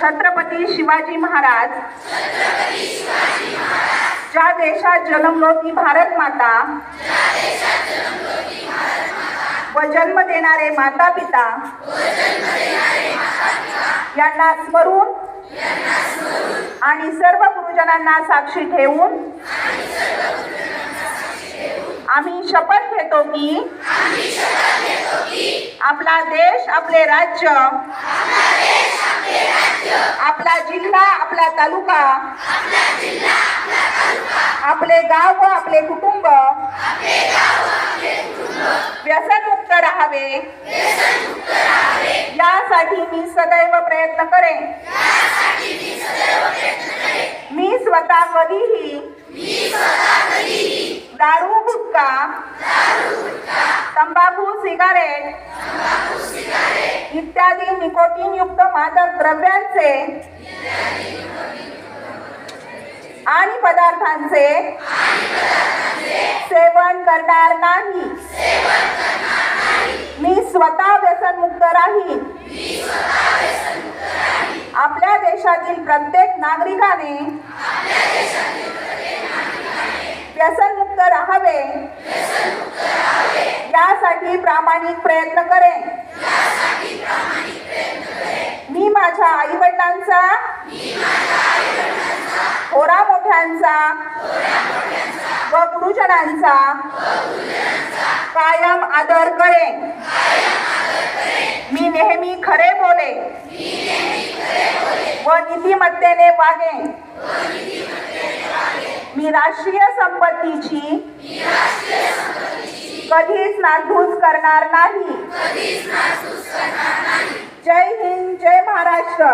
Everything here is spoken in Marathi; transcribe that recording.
छत्रपती शिवाजी महाराज. ज्या देशात जन्मलो ती भारत माता. व जन्म देणारे माता पिता यांना स्मरून. आणि सर्व गुरुजनांना साक्षी ठेवून. आम्ही शपथ घेतो की. आपला देश आपले राज्य. आपला जिल्हा आपला तालुका. आपले गाव व आपले कुटुंब. व्यसनमुक्त राहावे. यासाठी मी सदैव प्रयत्न करेन. मी स्वतः कधीही दारू गुटखा तंबाखू सिगारेट इत्यादी निकोटीन युक्त मादक द्रव्यांचे आणि पदार्थांचे सेवन करणार नाही. मी स्वतः व्यसनमुक्त राहीन. आपल्या देशातील प्रत्येक नागरिकाने व्यसनमुक्त राहावे. यासाठी प्रामाणिक प्रयत्न करेन. मी माझ्या आई वडिलांचा थोरा मोठ्यांचा व गुरुजनांचा कायम आदर करेन. मी नेहमी खरे बोले व नीतिमत्तेने वागेन. मी राष्ट्रीय संपत्तीची कधीच नासधूस करणार नाही. जय हिंद जय महाराष्ट्र.